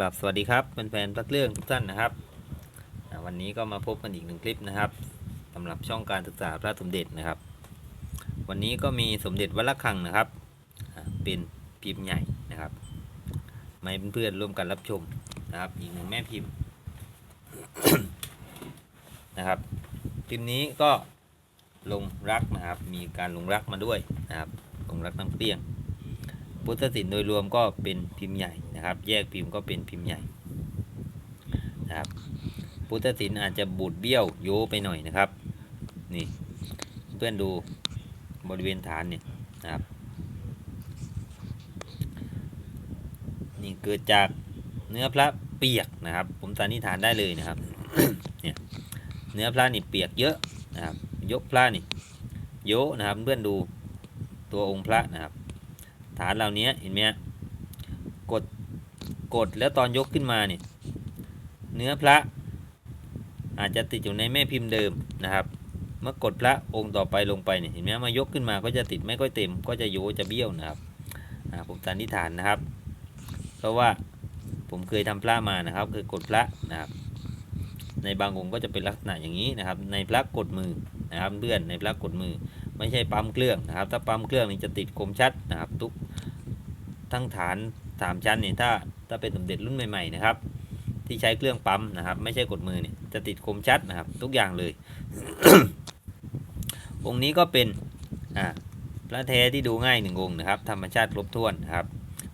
กลับสวัสดีครับแฟนๆพระเรื่องทุกท่านนะครับ วันนี้ก็มาพบกันอีกหนึ่งคลิปนะครับสำหรับช่องการศึกษาพระสมเด็จนะครับ วันนี้ก็มีสมเด็จวัดระฆังนะครับ เป็นพิมพ์ใหญ่นะครับมาให้เพื่อนๆร่วมกันรับชมนะครับ อีกหนึ่งแม่พิมพ์นะครับพิมพ์นี้ก็ลงรักนะครับ มีการลงรักมาด้วยนะครับ ลงรักน้ำเปี้ยง พุทธศิลป์โดยรวมก็เป็นพิมพ์ใหญ่นะครับ แยกพิมพ์ก็เป็นพิมพ์ใหญ่นะครับพุทธศิลป์อาจจะบูดเบี้ยวโยไปหน่อยนะครับ นี่เพื่อนดูบริเวณฐานเนี่ยนะครับ นี่เกิดจากเนื้อพระเปียกนะครับ ผมสันนิษฐานได้เลยนะครับเนี่ยเนื้อพระนี่เปียกเยอะนะครับ ยกพระนี่โยนะครับเพื่อนดูตัวองค์พระนะครับ ฐานเหล่านี้เห็นไหมกดกดแล้วตอนยกขึ้นมาเนี่ยเนื้อพระ อาจจะติดอยู่ในแม่พิมพ์เดิมนะครับ เมื่อกดพระองค์ต่อไปลงไปเนี่ยเห็นไหมมายกขึ้นมาก็จะติดไม่ค่อยเต็ม ก็จะโยจะเบี้ยวนะครับผมสันนิษฐานนะครับ เพราะว่าผมเคยทำพระมานะครับเคยกดพระนะครับ ในบางองค์ก็จะเป็นลักษณะอย่างนี้นะครับ ในพระกดมือนะครับเพื่อนในพระกดมือ ไม่ใช่ปั๊มเครื่องนะครับ ถ้าปั๊มเครื่องนี่จะติดคมชัดนะครับ ทุก ทั้งฐานสามชั้นเนี่ยถ้าถ้าเป็นสมเด็จรุ่นใหม่ๆนะครับ ที่ใช้เครื่องปั๊มนะครับ ไม่ใช่กดมือเนี่ยจะติดคมชัดนะครับ ทุกอย่างเลย องค์นี้ก็เป็นอ่าพระแท้ที่ดูง่ายหนึ่งองค์นะครับ ธรรมชาติครบถ้วนนะครับ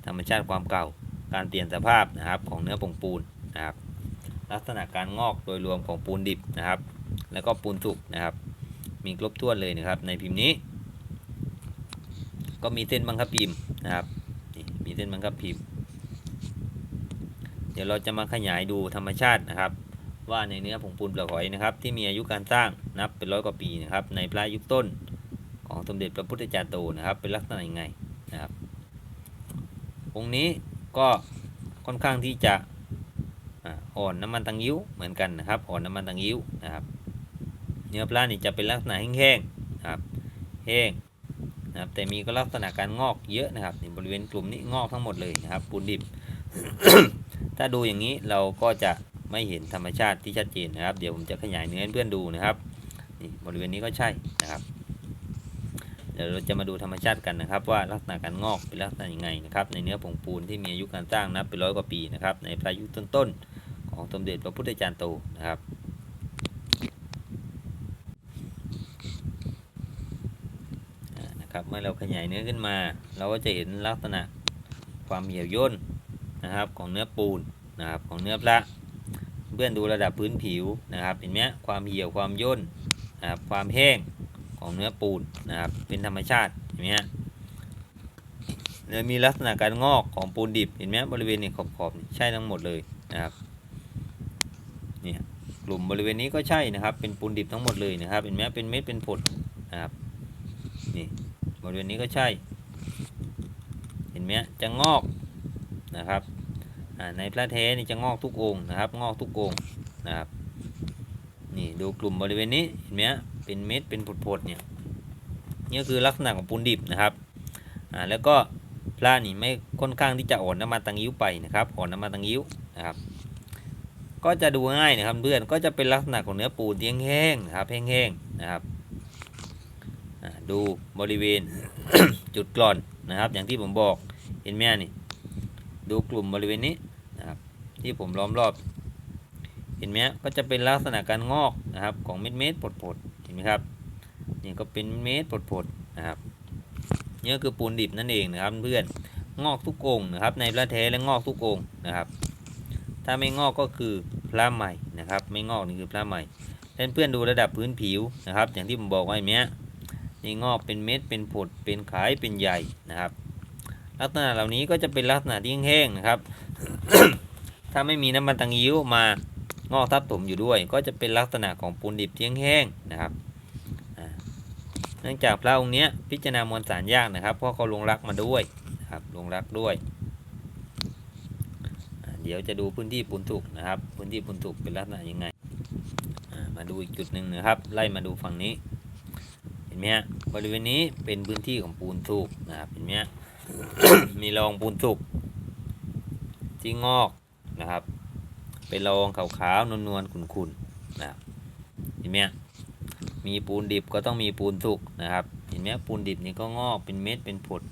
ธรรมชาติความเก่าการเปลี่ยนสภาพนะครับของเนื้อผงปูนนะครับลักษณะการงอกโดยรวมของปูนดิบนะครับ แล้วก็ปูนสุกนะครับ มีครบถ้วนเลยนะครับ ในพิมพ์นี้ ก็มีเส้นบังคับพิมพ์นะครับ นี่มีเส้นบังคับพิมพ์ เดี๋ยวเราจะมาขยายดูธรรมชาตินะครับ ว่าในเนื้อผงปูนเปลือกหอยนะครับ ที่มีอายุการสร้างนับเป็นร้อยกว่าปีนะครับ ในพระยุคต้นของสมเด็จพระพุทธจารย์โตนะครับ เป็นลักษณะยังไงนะครับองค์นี้ก็ค่อนข้างที่จะอ่อ่อนน้ำมันตังยิ้วเหมือนกันนะครับ อ่อนน้ำมันตังยิ้วนะครับ เนื้อปลานี่จะเป็นลักษณะแห้งๆนะครับ แห้ง นะครับ แต่มีก็ลักษณะการงอกเยอะนะครับในบริเวณกลุ่มนี้งอกทั้งหมดเลยนะครับ ปูนดิบ ถ้าดูอย่างนี้เราก็จะไม่เห็นธรรมชาติที่ชัดเจนนะครับ เดี๋ยวผมจะขยายเนื้อให้เพื่อนดูนะครับนี่บริเวณนี้ก็ใช่นะครับ เดี๋ยวเราจะมาดูธรรมชาติกันนะครับ ว่าลักษณะการงอกเป็นลักษณะยังไงนะครับ ในเนื้อผงปูนที่มีอายุการสร้างนับเป็นร้อยกว่าปีนะครับ ในพระยุต้นๆของสมเด็จพระพุทธจารย์โตนะครับ อ่า นะครับ เมื่อเราขยายเนื้อขึ้นมา เราก็จะเห็นลักษณะความเหี่ยวย่นนะครับของเนื้อปูนนะครับของเนื้อพระเพื่อนดูระดับพื้นผิวนะครับเห็นไหมความเหี่ยวความย่นนะครับความแห้งของเนื้อปูนนะครับเป็นธรรมชาติเห็นไหมเลยมีลักษณะการงอกของปูนดิบเห็นไหมบริเวณนี้ขอบๆใช่ทั้งหมดเลยนะครับเนี่ยกลุ่มบริเวณนี้ก็ใช่นะครับ เป็นปูนดิบทั้งหมดเลยนะครับเห็นไหมเป็นเม็ดเป็นผดนะครับนี่ บริเวณนี้ก็ใช่ เห็นไหมจะงอกนะครับในพระเทนี่จะงอกทุกองค์นะครับ งอกทุกองค์นะครับนี่ดูกลุ่มบริเวณนี้เห็นไหมเป็นเม็ดเป็นผดๆเนี่ยนี่คือลักษณะของปูนดิบนะครับอ่าแล้วก็พระนี่ไม่ค่อนข้างที่จะอ่อนน้ำมันตังยิ้วไปนะครับอ่อนน้ำมันตังยิ้วนะครับ ก็จะดูง่ายนะครับเพื่อนก็จะเป็นลักษณะของเนื้อปูนที่แห้งๆนะครับแห้งๆนะครับ ดูบริเวณ จุดกร่อนนะครับ อย่างที่ผมบอกเห็นไหมนี่ ดูกลุ่มบริเวณนี้นะครับ ที่ผมล้อมรอบ เห็นไหมก็จะเป็นลักษณะการงอกนะครับของเม็ดเม็ดๆผดๆเห็นไหมครับนี่ก็เป็นเม็ดผดๆนะครับนี่ก็คือปูนดิบนั่นเองนะครับเพื่อนงอกทุกองนะครับ ในพระแท้และงอกทุกองนะครับ ถ้าไม่งอกก็คือพระใหม่นะครับ ไม่งอกนี่คือพระใหม่เพื่อนๆดูระดับพื้นผิวนะครับ อย่างที่ผมบอกไว้เนี้ย นี่งอกเป็นเม็ดเป็นผดเป็นขายเป็นใหญ่นะครับ ลักษณะเหล่านี้ก็จะเป็นลักษณะที่แห้งๆนะครับ ถ้าไม่มีน้ำมันตังยิ้วมางอกทับถมอยู่ด้วย ก็จะเป็นลักษณะของปูนดิบที่แห้งๆนะครับเนื่องจากพระองค์เนี้ยพิจารณามวลสารยากนะครับเพราะเขาลงรักมาด้วยนะครับลงรักด้วยเดี๋ยวจะดูพื้นที่ปูนสุกนะครับ พื้นที่ปูนสุกเป็นลักษณะยังไง มาดูอีกจุดหนึ่งนะครับ ไล่มาดูฝั่งนี้ ห็นไหมฮะบริเวณนี้เป็นพื้นที่ของปูนสุกนะครับเห็นไหมฮะมีรองปูนสุกที่งอกนะครับ เป็นละอองขาวๆนวลๆขุ่นๆนะครับเห็นไหมมีปูนดิบก็ต้องมีปูนสุกนะครับ เห็นไหมปูนดิบนี่ก็งอกเป็นเม็ดเป็นผด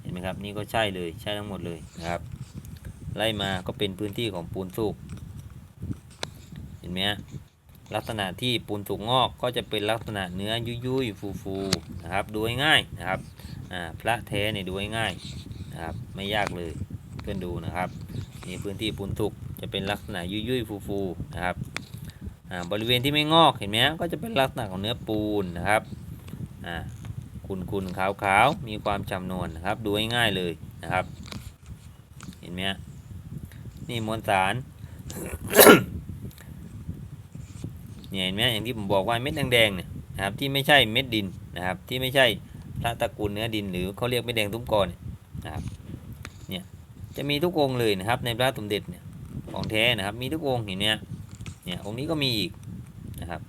เห็นไหมครับนี่ก็ใช่เลยใช่ทั้งหมดเลยนะครับ ไล่มาก็เป็นพื้นที่ของปูนสุกเห็นไหมฮะ ลักษณะที่ปูนสุกงอกก็จะเป็นลักษณะเนื้อยุยยุยฟูฟูๆนะครับดูง่ายนะครับพระแท้เนี่ยดูง่ายนะครับไม่ยากเลยเพื่อนดูนะครับนี่พื้นที่ปูนสุกจะเป็นลักษณะยุยยุยฟูฟูๆนะครับบริเวณที่ไม่งอกเห็นไหมก็จะเป็นลักษณะของเนื้อปูนนะครับอ่าคุนๆขาวๆมีความจำนวนนะครับดูง่ายๆเลยนะครับ เห็นไหมนี่มวลสาร เนี่ยเห็นไหมอย่างที่ผมบอกว่าเม็ดแดงๆเนี่ยนะครับที่ไม่ใช่เม็ดดินนะครับที่ไม่ใช่พระตระกูลเนื้อดิน หรือเขาเรียกเม็ดแดงตุ้มกอนนะครับเนี่ยจะมีทุกองค์เลยนะครับในพระสมเด็จเนี่ยของแท้นะครับมีทุกองค์เห็นไหมเนี่ยองค์นี้ก็มีอีกนะครับ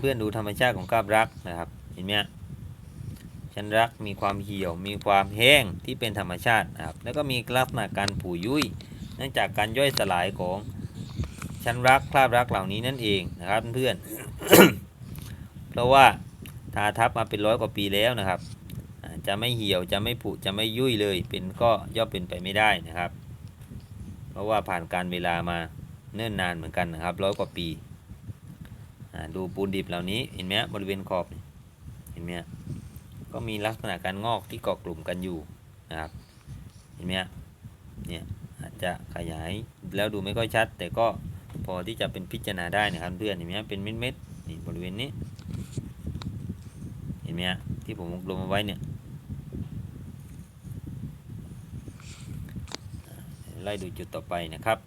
เพื่อนๆดูธรรมชาติของกาบรักนะครับเห็นไหม ชั้นรักมีความเหี่ยว มีความแห้งที่เป็นธรรมชาตินะครับ แล้วก็มีลักษณะการผุยุ่ย เนื่องจากการย่อยสลายของชั้นรักคราบรักเหล่านี้นั่นเองนะครับเพื่อน เพราะว่าทาทับมาเป็นร้อยกว่าปีแล้วนะครับ จะไม่เหี่ยวจะไม่ผุจะไม่ยุ่ยเลย เป็นก็ย่อมเป็นไปไม่ได้นะครับ เพราะว่าผ่านการเวลามาเนิ่นนานเหมือนกันนะครับร้อยกว่าปีดูปูนดิบเหล่านี้เห็นไหมบริเวณขอบเห็นไหม ก็มีลักษณะการงอกที่เกาะกลุ่มกันอยู่นะครับเห็นไหมเนี่ยอาจจะขยายแล้วดูไม่ค่อยชัด แต่ก็พอที่จะเป็นพิจารณาได้นะครับเพื่อนเห็นไหมเป็นเม็ดๆนี่บริเวณนี้ เห็นไหมที่ผมวงกลมเอาไว้เนี่ยไล่ดูจุดต่อไปนะครับ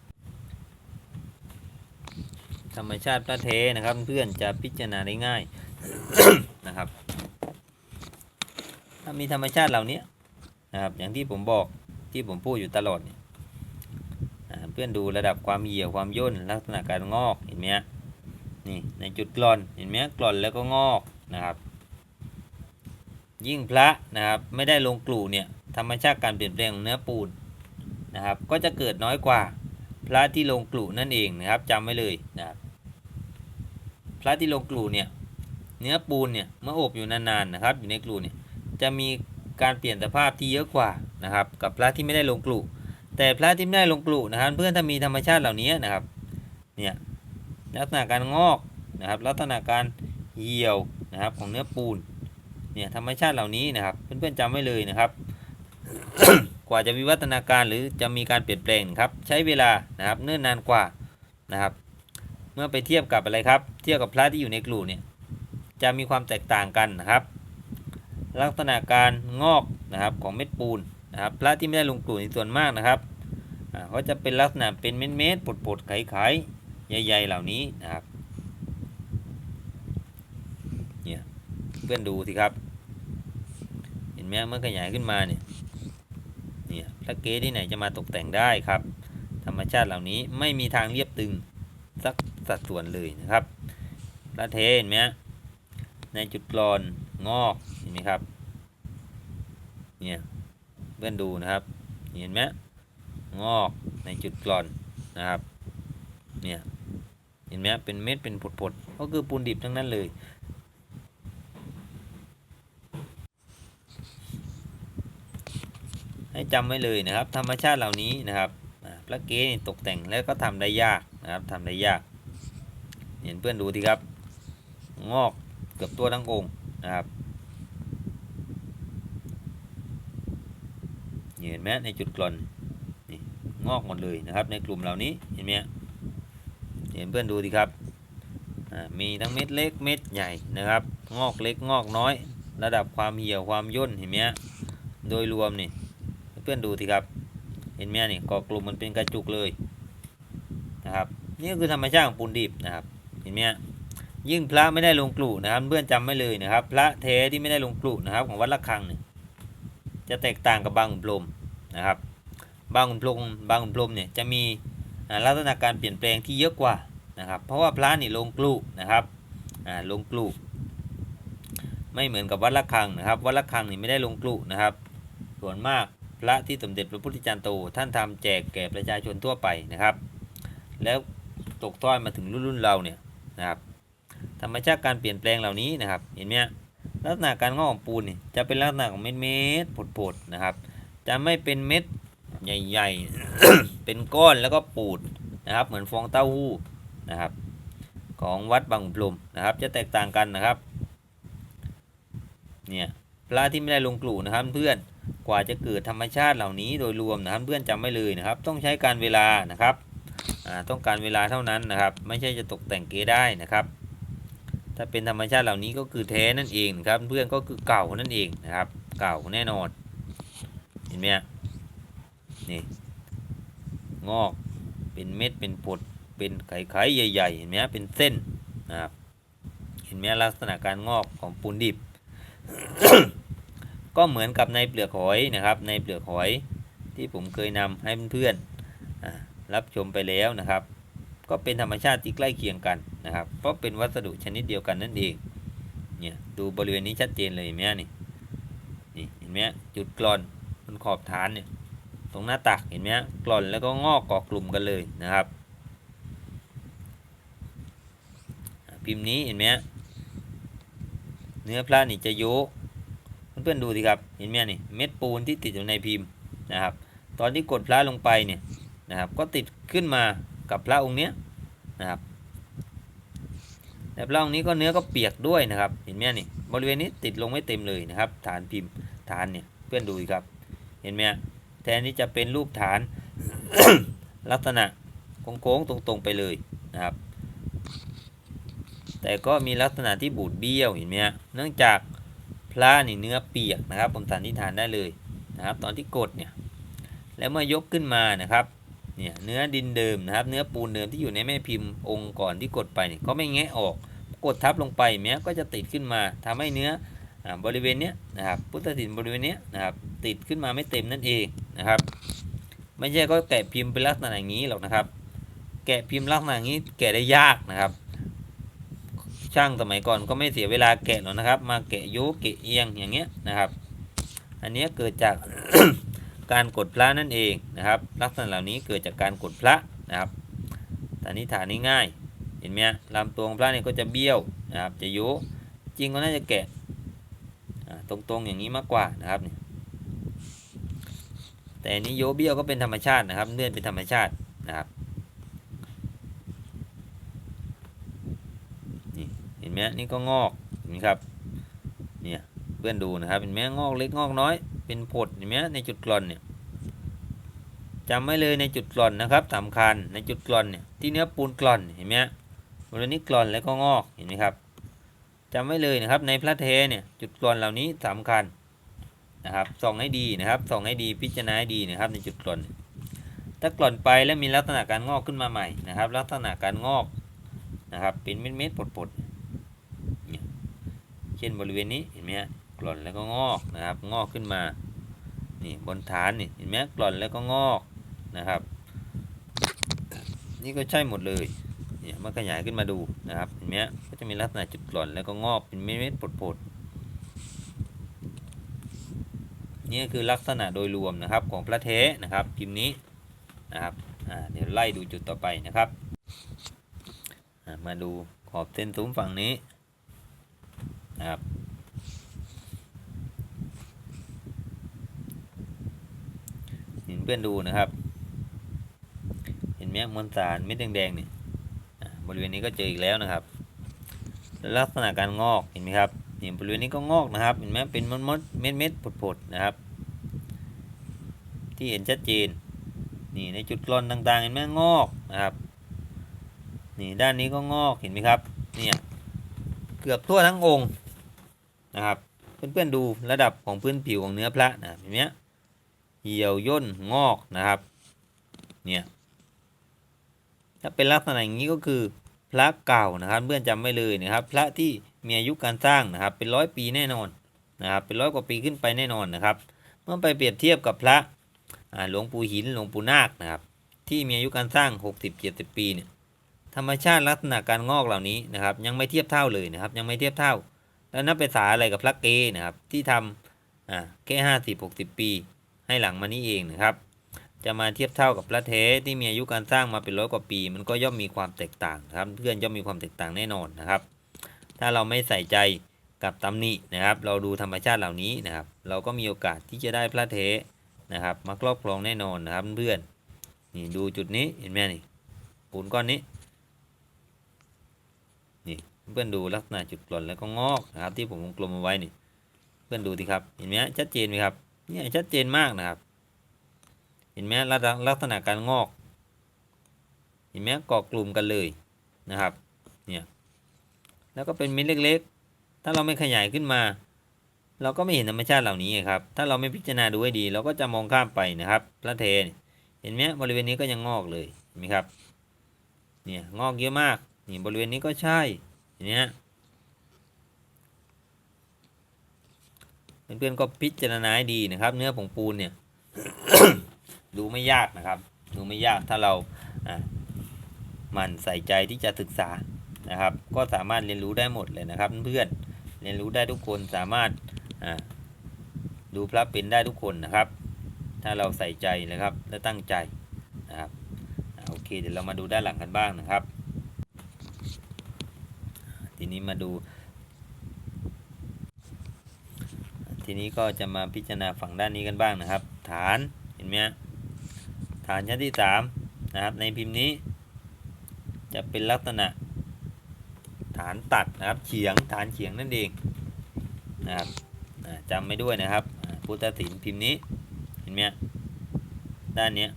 ธรรมชาติพระเทนะครับเพื่อนจะพิจารณาได้ง่ายนะครับ มีธรรมชาติเหล่านี้นะครับ อย่างที่ผมบอกที่ผมพูดอยู่ตลอดเนี่ยเพื่อนดูระดับความเหี่ยวความย่นลักษณะการงอกเห็นไหมนี่ในจุดกร่อนเห็นไหมกร่อนแล้วก็งอกนะครับ ยิ่งพระนะครับไม่ได้ลงกลู่เนี่ยธรรมชาติการเปลี่ยนแปลงของเนื้อปูนนะครับ ก็จะเกิดน้อยกว่าพระที่ลงกลุ่นั่นเองนะครับจำไว้เลยนะครับพระที่ลงกลุ่เนี่ยเนื้อปูนเนี่ยเมื่ออบอยู่นานๆนะครับ อยู่ในกลุ่เนี่ย จะมีการเปลี่ยนสภาพที่เยอะกว่านะครับ กับพระที่ไม่ได้ลงกลุ่แต่พระที่ไม่ได้ลงกลุ่นะครับ เพื่อนถ้ามีธรรมชาติเหล่านี้นะครับเนี่ยลักษณะการงอกนะครับ ลักษณะการเหี่ยวนะครับของเนื้อปูนเนี่ยธรรมชาติเหล่านี้นะครับ เพื่อนๆจำไว้เลยนะครับ กว่าจะวิวัฒนาการหรือจะมีการเปลี่ยนแปลงครับ ใช้เวลานะครับเนิ่นนานกว่านะครับ เมื่อไปเทียบกับอะไรครับ เทียบกับพระที่อยู่ในกลุ่เนี่ยจะมีความแตกต่างกันนะครับ ลักษณะการงอกนะครับของเม็ดปูนนะครับพระที่ไม่ได้ลงกลุ่ในส่วนมากนะครับอ่าเขาจะเป็นลักษณะเป็นเม็ดเม็ดปดปดๆไข่ไข่ใหญ่ๆเหล่านี้นะครับเนี่ยเพื่อนดูสิครับ เห็นไหมเมื่อขยายขึ้นมาเนี่ยเนี่ยพระเกศที่ไหนจะมาตกแต่งได้ครับ ธรรมชาติเหล่านี้ไม่มีทางเรียบตึงสักสัดส่วนเลยนะครับพระเทเห็นไหม ในจุดกรอนงอกเห็นไหมครับ เนี่ยเพื่อนดูนะครับ เห็นไหมงอกในจุดกรอนนะครับ เนี่ยเห็นไหมเป็นเม็ดเป็นผดๆก็คือปูนดิบทั้งนั้นเลยให้จำไว้เลยนะครับ ธรรมชาติเหล่านี้นะครับพระเกศตกแต่งแล้วก็ทำได้ยากนะครับทำได้ยาก เห็นเพื่อนดูทีครับ งอก เกือบตัวทั้งองค์นะครับเห็นไหมในจุดกลอนนี่งอกหมดเลยนะครับ ในกลุ่มเหล่านี้เห็นไหมเห็นเพื่อนดูทีครับมีทั้งเม็ดเล็กเม็ดใหญ่นะครับ งอกเล็กงอกน้อย ระดับความเหี่ยวความย่นเห็นไหมโดยรวมนี่เพื่อนดูสิครับ เห็นไหมนี่กาะกลุ่มมันเป็นกระจุกเลยนะครับ นี่ก็คือธรรมชาติของปูนดิบนะครับ เห็นไหม ยิ่งพระไม่ได้ลงกลุ่นะครับ เพื่อนจำไว้เลยนะครับ พระเทที่ไม่ได้ลงกลุ่นะครับ ของวัดละคังเนี่ยจะแตกต่างกับบางขุนพรมนะครับ บางขุนพรมบางขุนพรมเนี่ยจะมีลักษณะการเปลี่ยนแปลงที่เยอะกว่านะครับ เพราะว่าพระนี่ลงกลุ่นะครับลงกลุ่ไม่เหมือนกับวัดละคังนะครับ วัดละคังนี่ไม่ได้ลงกลุ่นะครับ ส่วนมากพระที่สมเด็จพระพุทธจารย์โตท่านทำแจกแก่ประชาชนทั่วไปนะครับ แล้วตกทอดมาถึงรุ่นรุ่นเราเนี่ยนะครับ ธรรมชาติการเปลี่ยนแปลงเหล่านี้นะครับ เห็นไหมลักษณะการงอกของปูนนี่จะเป็นลักษณะของเม็ดเม็ดๆผดๆนะครับ จะไม่เป็นเม็ดใหญ่ๆ เป็นก้อนแล้วก็ปูดนะครับ เหมือนฟองเต้าหู้นะครับ ของวัดบางขุนพรหมนะครับ จะแตกต่างกันนะครับเนี่ยพระที่ไม่ได้ลงกลู่นะครับเพื่อนกว่าจะเกิดธรรมชาติเหล่านี้โดยรวมนะครับเพื่อนจำไม่เลยนะครับ ต้องใช้การเวลานะครับต้องการเวลาเท่านั้นนะครับ ไม่ใช่จะตกแต่งเกได้นะครับ ถ้าเป็นธรรมชาติเหล่านี้ก็คือแท้นั่นเองครับ เพื่อนก็คือเก่านั่นเองนะครับ เก่าแน่นอน เห็นไหมฮะนี่งอกเป็นเม็ดเป็นผดเป็นไข่ไข่ใหญ่ๆเห็นไหมฮะเป็นเส้นนะครับเห็นไหมลักษณะการงอกของปูนดิบ ก็เหมือนกับในเปลือกหอยนะครับ ในเปลือกหอยที่ผมเคยนำให้เพื่อนๆอ่ารับชมไปแล้วนะครับ ก็เป็นธรรมชาติที่ใกล้เคียงกันนะครับ เพราะเป็นวัสดุชนิดเดียวกันนั่นเอง เนี่ยดูบริเวณนี้ชัดเจนเลยเห็นไหมนี่นี่เห็นไหมจุดกรอนบนขอบฐานเนี่ยตรงหน้าตักเห็นไหมกรอนแล้วก็งอกเกาะกลุ่มกันเลยนะครับ พิมพ์นี้เห็นไหมเนื้อพระนี่จะโยกเพื่อนๆดูสิครับเห็นไหมนี่เม็ดปูนที่ติดอยู่ในพิมพ์นะครับ ตอนที่กดพระลงไปเนี่ยนะครับก็ติดขึ้นมา กับพระองค์เนี้ยนะครับแต่พระองค์นี้ก็เนื้อก็เปียกด้วยนะครับ เห็นไหมนี่บริเวณนี้ติดลงไม่เต็มเลยนะครับ ฐานพิมพ์ฐานเนี่ยเพื่อนดูครับ เห็นไหมแทนที่จะเป็นรูปฐานลักษณะโค้งๆตรงๆไปเลยนะครับ แต่ก็มีลักษณะที่บูดเบี้ยวเห็นไหมเนื่องจากพระนี่เนื้อเปียกนะครับผมสันนิษฐานได้เลยนะครับ ตอนที่กดเนี่ยแล้วเมื่อยกขึ้นมานะครับ เนี่ยเนื้อดินเดิมนะครับ เนื้อปูนเดิมที่อยู่ในแม่พิมพ์องค์ก่อนที่กดไปเนี่ยก็ไม่แงะออก กดทับลงไปแม้ก็จะติดขึ้นมาทำให้เนื้ออบริเวณเนี้ยนะครับพุทธศิลป์บริเวณเนี้ยนะครับติดขึ้นมาไม่เต็มนั่นเองนะครับ ไม่ใช่ก็แกะพิมพ์เป็นลักษณะอย่างนี้หรอกนะครับ แกะพิมพ์ลักษณะอย่างนี้แกะได้ยากนะครับ ช่างสมัยก่อนก็ไม่เสียเวลาแกะหรอกนะครับ มาแกะโยกแกะเอียงอย่างเงี้ยนะครับ อันนี้เกิดจาก การกดพระนั่นเองนะครับ ลักษณะเหล่านี้เกิดจากการกดพระนะครับสันนิษฐานง่ายเห็นไหมลำตัวของพระเนี่ยก็จะเบี้ยวนะครับ จะโยกจริงก็น่าจะแกะตรงๆอย่างนี้มากกว่านะครับเนี่ยแต่นี้โยเบี้ยวก็เป็นธรรมชาตินะครับเลื่อนเป็นธรรมชาตินะครับนี่เห็นไหมนี่ก็งอกนไหมครับเนี่ยเพื่อนดูนะครับเห็นไหมงอกเล็กงอกน้อย เป็นผดเห็นไหมในจุดกร่อนเนี่ยจำไว้เลยในจุดกร่อนนะครับสำคัญในจุดกร่อนเนี่ยที่เนื้อปูนกร่อนเห็นไหมบริเวณนี้กร่อนแล้วก็งอกเห็นไหมครับจำไว้เลยนะครับในพระเทเนี่ยจุดกร่อนเหล่านี้สำคัญนะครับส่องให้ดีนะครับส่องให้ดีพิจารณาให้ดีนะครับ ในจุดกร่อนถ้ากร่อนไปแล้วมีลักษณะการงอกขึ้นมาใหม่นะครับ ลักษณะการงอกนะครับเป็นเม็ดๆปดๆเช่นบริเวณนี้เห็นไหมฮะ กร่อนแล้วก็งอกนะครับ งอกขึ้นมา นี่บนฐานนี่เห็นไหมกร่อนแล้วก็งอกนะครับ นี่ก็ใช่หมดเลยเนี่ยมาขยายขึ้นมาดูนะครับเห็นไหมก็จะมีลักษณะจุดกร่อนแล้วก็งอกเป็นเม็ดๆปดๆนี่คือลักษณะโดยรวมนะครับของพระเทนะครับพิมนี้นะครับเดี๋ยวไล่ดูจุดต่อไปนะครับมาดูขอบเส้นซุ้มฝั่งนี้นะครับ เพื่อนดูนะครับ เห็นไหมมวลสารเม็ดแดงๆเนี่ยบริเวณนี้ก็เจออีกแล้วนะครับ ลักษณะการงอกเห็นไหมครับนี่บริเวณนี้ก็งอกนะครับ เห็นไหมเป็นมดมดๆเม็ดเม็ดๆผดๆนะครับ ที่เห็นชัดเจนนี่ในจุดกลอนต่างๆ เห็นไหมงอกนะครับ นี่ด้านนี้ก็งอกเห็นไหมครับเนี่ยเกือบทั่วทั้งองค์นะครับ เพื่อนๆดูระดับของพื้นผิวของเนื้อพระนะเห็นไหม เหี่ยวย่นงอกนะครับเนี่ยถ้าเป็นลักษณะอย่างนี้ก็คือพระเก่านะครับเพื่อนจำไม่เลยนะครับ พระที่มีอายุการสร้างนะครับ เป็นร้อยปีแน่นอนนะครับ เป็นร้อยกว่าปีขึ้นไปแน่นอนนะครับ เมื่อไปเปรียบเทียบกับพระหลวงปู่หินหลวงปู่นาคนะครับ ที่มีอายุการสร้าง 60-70 ปีเนี่ยธรรมชาติลักษณะการงอกเหล่านี้นะครับ ยังไม่เทียบเท่าเลยนะครับ ยังไม่เทียบเท่า แล้วนับภาษาอะไรกับพระเกนะครับที่ทำอ่าแค่ห้าสิบหกสิบปี ให้หลังมานี้เองนะครับ จะมาเทียบเท่ากับพระเทที่มีอายุการสร้างมาเป็นร้อยกว่าปี มันก็ย่อมมีความแตกต่างครับ เพื่อนย่อมมีความแตกต่างแน่นอนนะครับ ถ้าเราไม่ใส่ใจกับตำหนินะครับ เราดูธรรมชาติเหล่านี้นะครับ เราก็มีโอกาสที่จะได้พระเทนะครับ มาครอบครองแน่นอนนะครับเพื่อนนี่ดูจุดนี้เห็นไหมนี่ปูนก้อนนี้นี่เพื่อนดูลักษณะจุดหล่นแล้วก็งอกนะครับ ที่ผมวงกลมเอาไว้นี่ เพื่อนดูสิครับเห็นไหมชัดเจนไหมครับ เนี่ยชัดเจนมากนะครับ เห็นไหมลักษณะลักษณะการงอก เห็นไหมเกาะกลุ่มกันเลยนะครับ เนี่ย แล้วก็เป็นเม็ดเล็กๆ ถ้าเราไม่ขยายขึ้นมา เราก็ไม่เห็นธรรมชาติเหล่านี้ครับ ถ้าเราไม่พิจารณาดูให้ดี เราก็จะมองข้ามไปนะครับ พระเทนเห็นไหมบริเวณนี้ก็ยังงอกเลยเห็นไหมครับ เนี่ยงอกเยอะมาก นี่บริเวณนี้ก็ใช่เห็นไหมฮะ เพื่อนๆก็พิจารณาให้ดีนะครับ เนื้อผงปูนเนี่ย ดูไม่ยากนะครับ ดูไม่ยากถ้าเราอะมันใส่ใจที่จะศึกษานะครับ ก็สามารถเรียนรู้ได้หมดเลยนะครับ เพื่อนๆเรียนรู้ได้ทุกคนสามารถอะดูพระเป็นได้ทุกคนนะครับ ถ้าเราใส่ใจนะครับและตั้งใจนะครับอโอเคเดี๋ยวเรามาดูด้านหลังกันบ้างนะครับ ทีนี้มาดู ทีนี้ก็จะมาพิจารณาฝั่งด้านนี้กันบ้างนะครับ ฐานเห็นไหมฐานชั้นที่สามนะครับในพิมพ์นี้ จะเป็นลักษณะ ฐานตัดนะครับเฉียงฐานเฉียงนั่นเองนะครับอ่าจำไม่ด้วยนะครับพุทธศิลป์พิมพ์นี้เห็นไหมด้านนี้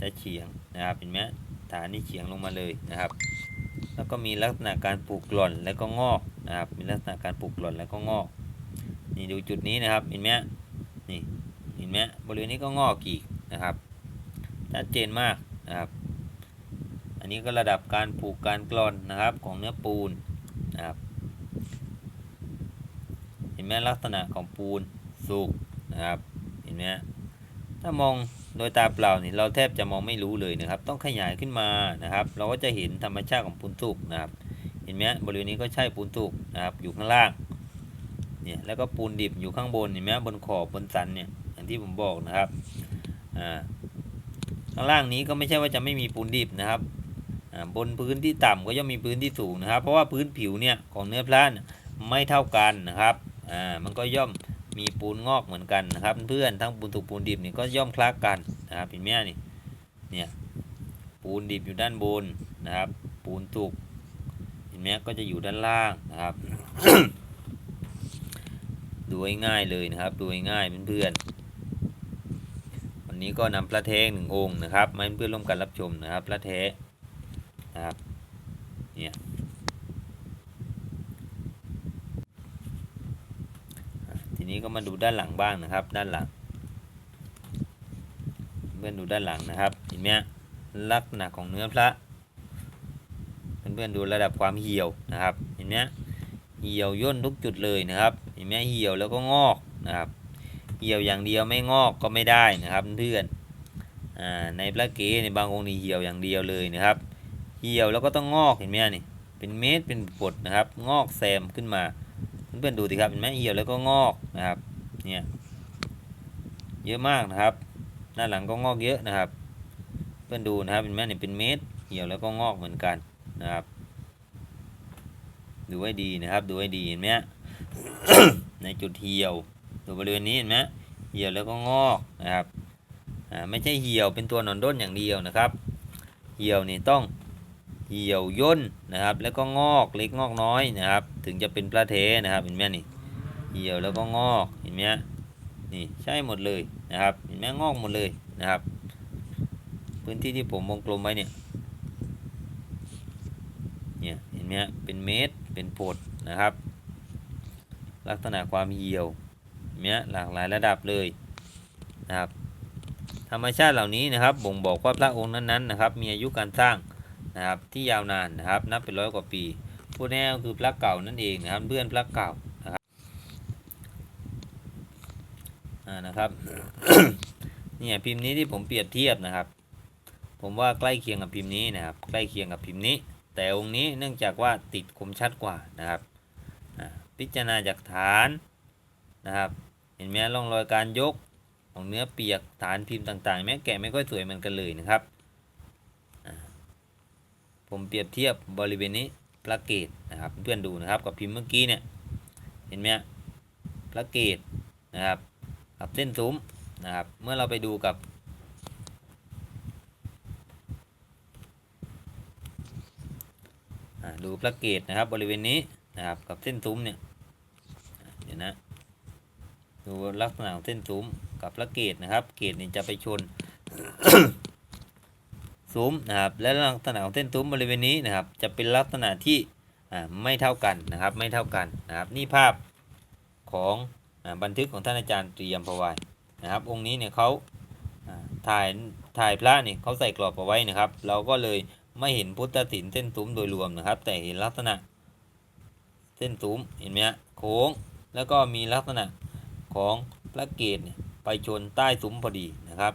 จะเฉียงนะครับเห็นไหมฐานนี้เฉียงลงมาเลยนะครับ แล้วก็มีลักษณะการปลูกหล่อนแล้วก็งอกนะครับมีลักษณะการปลูกหล่อนแล้วก็งอก นี่ดูจุดนี้นะครับเห็นไหมนี่เห็นไหมบริเวณนี้ก็งอกอีกนะครับชัดเจนมากนะครับ อันนี้ก็ระดับการปลูกการกรอนนะครับของเนื้อปูนนะครับเห็นไหมลักษณะของปูนสุกนะครับเห็นไหมถ้ามองโดยตาเปล่านี่เราแทบจะมองไม่รู้เลยนะครับ ต้องขยายขึ้นมานะครับ เราก็จะเห็นธรรมชาติของปูนสุกนะครับ เห็นไหมบริเวณนี้ก็ใช่ปูนสุกนะครับอยู่ข้างล่าง เนี่ยแล้วก็ปูนดิบอยู่ข้างบนเห็นไหมบนขอบบนสันเนี่ยอย่างที่ผมบอกนะครับอ่าข้างล่างนี้ก็ไม่ใช่ว่าจะไม่มีปูนดิบนะครับอ่าบนพื้นที่ต่ำก็ย่อมมีพื้นที่สูงนะครับ เพราะว่าพื้นผิวเนี่ยของเนื้อพลานไม่เท่ากันนะครับอ่ามันก็ย่อมมีปูนงอกเหมือนกันนะครับ เพื่อนทั้งปูนสุกปูนดิบนี่ก็ย่อมคล้ากันนะครับเห็นไหมนี่เนี่ยปูนดิบอยู่ด้านบนนะครับ ปูนสุกเห็นไหมก็จะอยู่ด้านล่างนะครับ ดูง่ายๆเลยนะครับ ดูง่ายๆเพื่อนๆวันนี้ก็นำพระเทงหนึ่งองค์นะครับมาเพื่อนร่วมกันรับชมนะครับพระเทนะครับเนี่ยทีนี้ก็มาดูด้านหลังบ้างนะครับ ด้านหลัง เพื่อนดูด้านหลังนะครับเห็นไหมลักษณะของเนื้อพระเพื่อนๆดูระดับความเหี่ยวนะครับเห็นไหม เหี่ยวย่นทุกจุดเลยนะครับเห็นไหมเหี่ยวแล้วก็งอกนะครับ เหี่ยวอย่างเดียวไม่งอกก็ไม่ได้นะครับเพื่อนอ่าในพระเกในบางองค์นี่เหี่ยวอย่างเดียวเลยนะครับ เหี่ยวแล้วก็ต้องงอกเห็นไหมนี่เป็นเม็ดเป็นผดนะครับ งอกแซมขึ้นมาเพื่อนๆดูสิครับเห็นไหมเหี่ยวแล้วก็งอกนะครับเนี่ยเยอะมากนะครับด้าหลังก็งอกเยอะนะครับ เพื่อนดูนะครับเห็นไหมนี่เป็นเม็ดเหี่ยวแล้วก็งอกเหมือนกันนะครับ ดูให้ดีนะครับดูให้ดีเห็นไหมในจุดเหี่ยวดูบริเวณนี้เห็นไหมเหี่ยวแล้วก็งอกนะครับไม่ใช่เหี่ยวเป็นตัวหนอนด้นอย่างเดียวนะครับ เหี่ยวนี่ต้องเหี่ยวย่นนะครับ แล้วก็งอกเล็กงอกน้อยนะครับ ถึงจะเป็นพระเทนะครับเห็นไหมนี่เหี่ยวแล้วก็งอกเห็นไหมนี่ใช่หมดเลยนะครับเห็นไหมงอกหมดเลยนะครับ พื้นที่ที่ผมวงกลมไว้เนี่ยเนี่ยเห็นไหมเป็นเม็ด เป็นผดนะครับ ลักษณะความเหี่ยวเนี่ยหลากหลายระดับเลยนะครับ ธรรมชาติเหล่านี้นะครับ บ่งบอกว่าพระองค์นั้นๆนะครับ มีอายุการสร้างนะครับที่ยาวนานนะครับ นับเป็นร้อยกว่าปีผู้แน่ก็คือพระเก่านั่นเองนะครับเพื่อนพระเก่านะครับอ่านะครับเนี่ยพิมพ์นี้ที่ผมเปรียบเทียบนะครับ ผมว่าใกล้เคียงกับพิมพ์นี้นะครับ ใกล้เคียงกับพิมพ์นี้ แต่องค์นี้เนื่องจากว่าติดคมชัดกว่านะครับพิจารณาจากฐานนะครับ เห็นไหมร่องรอยการยกของเนื้อเปียกฐานพิมพ์ต่างๆ แม้แกะไม่ค่อยสวยเหมือนกันเลยนะครับผมเปรียบเทียบบริเวณนี้พระเกตนะครับเพื่อนดูนะครับกับพิมพ์เมื่อกี้เนี่ยเห็นไหมพระเกตนะครับกับเส้นซุ้มนะครับเมื่อเราไปดูกับ อ่า ดูพระเกตนะครับบริเวณนี้นะครับกับเส้นซุ้มเนี่ยเดี๋ยวนะดูลักษณะของเส้นซุ้มกับพระเกตนะครับ เกตนี่จะไปชนซุ้มนะครับและลักษณะของเส้นซุ้มบริเวณนี้นะครับ จะเป็นลักษณะที่ไม่เท่ากันนะครับ ไม่เท่ากันนะครับ นี่ภาพของอบันทึกของท่านอาจารย์เตรียมพวายนะครับ องค์นี้เนี่ยเขาอ่าถ่ายถ่ายพระนี่เขาใส่กรอบเอาไว้นะครับ เราก็เลย ไม่เห็นพุทธศิลป์เส้นตุ้มโดยรวมนะครับ แต่เห็นลักษณะเส้นตุ้มเห็นไหมฮะโค้งแล้วก็มีลักษณะของพระเกศเนี่ยไปชนใต้ซุ้มพอดีนะครับ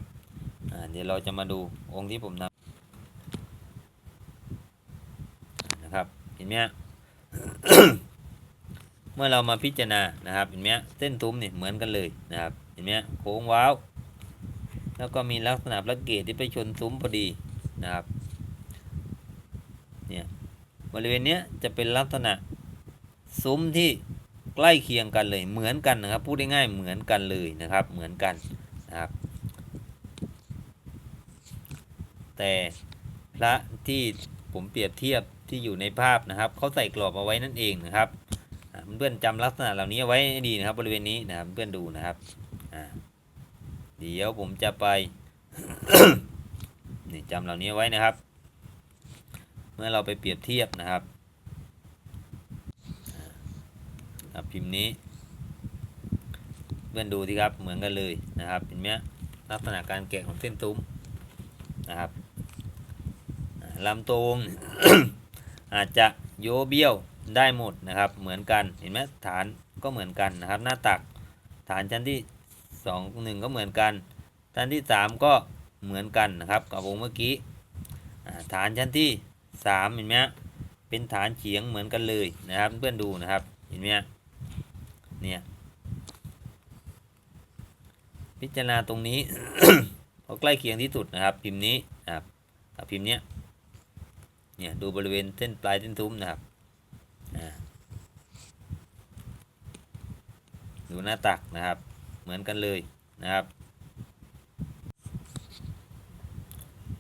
เดี๋ยวเราจะมาดูองค์ที่ผมนำนะครับเห็นไหมฮะเมื่อเรามาพิจารณานะครับเห็นไหมฮะเส้นตุ้มเนี่ยเหมือนกันเลยนะครับเห็นไหมฮะโค้งว้าว แล้วก็มีลักษณะพระเกศที่ไปชนซุ้มพอดีนะครับ เนี่ยบริเวณเนี้ยจะเป็นลักษณะซุ้มที่ใกล้เคียงกันเลยเหมือนกันนะครับพูดง่ายๆเหมือนกันเลยนะครับเหมือนกันนะครับ แต่พระที่ผมเปรียบเทียบที่อยู่ในภาพนะครับเขาใส่กรอบเอาไว้นั่นเองนะครับเพื่อนจำลักษณะเหล่านี้ไว้ดีนะครับบริเวณนี้นะครับเพื่อนดูนะครับเดี๋ยวผมจะไปนี่จำเหล่านี้ไว้นะครับ เมื่อเราไปเปรียบเทียบนะครับอ่าพิมพ์นี้เพื่อนดูสิครับเหมือนกันเลยนะครับเห็นไหมลักษณะการแกะของเส้นตุ้มนะครับลำตัววงอาจจะโยเบี้ยวได้หมดนะครับ เหมือนกันเห็นไหมฐานก็เหมือนกันนะครับ หน้าตักฐานชั้นที่สองหนึ่งก็เหมือนกันชั้นที่สามก็เหมือนกันนะครับกับวงเมื่อกี้ฐานชั้นที่ สามเห็นไหมเป็นฐานเฉียงเหมือนกันเลยนะครับ เพื่อนดูนะครับ เห็นไหมเนี่ยพิจารณาตรงนี้เขาใกล้เคียงที่สุดนะครับ พิมพ์นี้นะครับพิมพ์เนี้ยเนี่ยดูบริเวณเส้นปลายเส้นทุ้มนะครับดูหน้าตักนะครับ เหมือนกันเลยนะครับ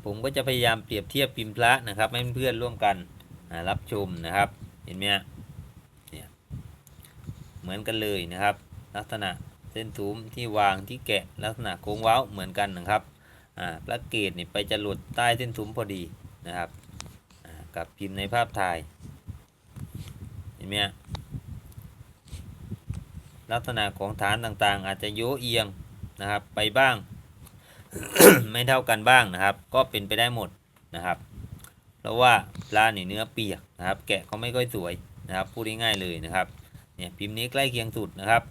ผมก็จะพยายามเปรียบเทียบพิมพ์พระนะครับให้เพื่อนร่วมกันรับชมนะครับ เห็นไหมเนี่ยเหมือนกันเลยนะครับ ลักษณะเส้นทุ้มที่วางที่แกะลักษณะโค้งเว้าเหมือนกันนะครับอ่าพระเกตนี่ไปจะหลุดใต้เส้นทุ้มพอดีนะครับกับพิมพ์ในภาพถ่ายเห็นไหมลักษณะของฐานต่างๆ อาจจะโยเอียงนะครับไปบ้าง ไม่เท่ากันบ้างนะครับ ก็เป็นไปได้หมดนะครับ เพราะว่าปลาเนี่ยเนื้อเปียกนะครับ แกะเขาไม่ค่อยสวยนะครับ พูดง่ายๆเลยนะครับเนี่ยพิมพ์นี้ใกล้เคียงสุดนะครับ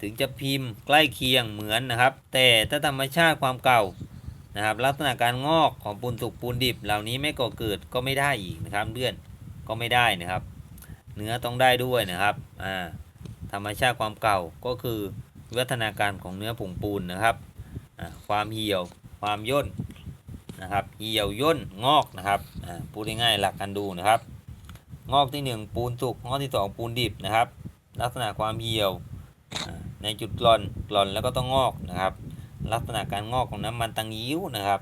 ถึงจะพิมพ์ใกล้เคียงเหมือนนะครับ แต่ถ้าธรรมชาติความเก่านะครับ ลักษณะการงอกของปูนสุกปูนดิบ เหล่านี้ไม่ก่อเกิดก็ไม่ได้อีกนะครับเพื่อนก็ไม่ได้นะครับ เนื้อต้องได้ด้วยนะครับอ่าธรรมชาติความเก่าก็คือวัฒนาการของเนื้อผงปูนนะครับ ความเหี่ยวความย่นนะครับเหี่ยวย่นงอกนะครับพูดง่ายๆหลักการดูนะครับ งอกที่ 1 ปูนสุกงอกที่ 2 ปูนดิบนะครับ ลักษณะความเหี่ยวในจุดกร่อนกร่อนแล้วก็ต้องงอกนะครับ ลักษณะการงอกของน้ำมันตังยิ้วนะครับ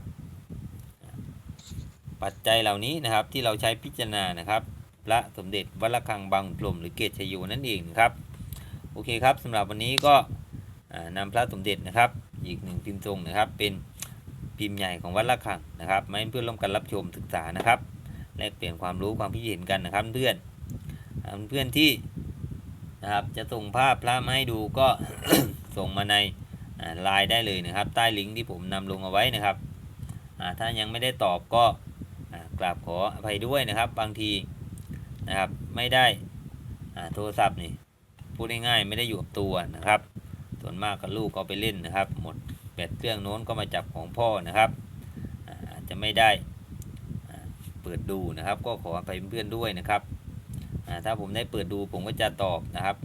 ปัจจัยเหล่านี้นะครับที่เราใช้พิจารณานะครับพระสมเด็จวัดระฆังบางกลุ่มหรือเกตชยูนั่นเองนะครับ โอเคครับสำหรับวันนี้ก็อ่านำพระสมเด็จนะครับ อีกหนึ่งพิมพ์ทรงนะครับ เป็นพิมพ์ใหญ่ของวัดละคังนะครับมาให้เพื่อนร่วมกันรับชมศึกษานะครับแลกเปลี่ยนความรู้ความคิดเห็นกันนะครับเพื่อนเพื่อนที่นะครับจะส่งภาพพระมาให้ดูก็ส่งมาในไลน์ได้เลยนะครับ ใต้ลิงก์ที่ผมนำลงเอาไว้นะครับถ้ายังไม่ได้ตอบก็กราบขออภัยด้วยนะครับ บางทีนะครับไม่ได้โทรศัพท์นี่พูดง่ายๆไม่ได้อยู่กับตัวนะครับ ส่วนมากกับลูกก็ไปเล่นนะครับ หมดแบตเครื่องโน้นก็มาจับของพ่อนะครับอาจจะไม่ได้เปิดดูนะครับ ก็ขออภัยเพื่อนด้วยนะครับถ้าผมได้เปิดดูผมก็จะตอบนะครับ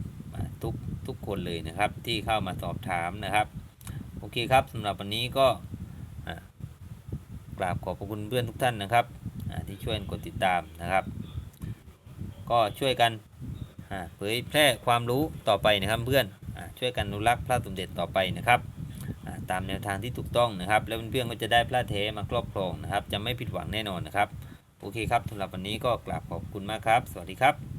ทุกทุกคนเลยนะครับที่เข้ามาสอบถามนะครับโอเคครับสำหรับวันนี้ก็กราบขอบพระคุณเพื่อนทุกท่านนะครับที่ช่วยกดติดตามนะครับ ก็ช่วยกันเผยแพร่ความรู้ต่อไปนะครับเพื่อน ช่วยกันอนุรักษ์พระสมเด็จต่อไปนะครับตามแนวทางที่ถูกต้องนะครับ แล้วเพื่อนๆก็จะได้พระเทมาครอบครองนะครับ จะไม่ผิดหวังแน่นอนนะครับ โอเคครับสำหรับวันนี้ก็กราบขอบคุณมากครับ สวัสดีครับ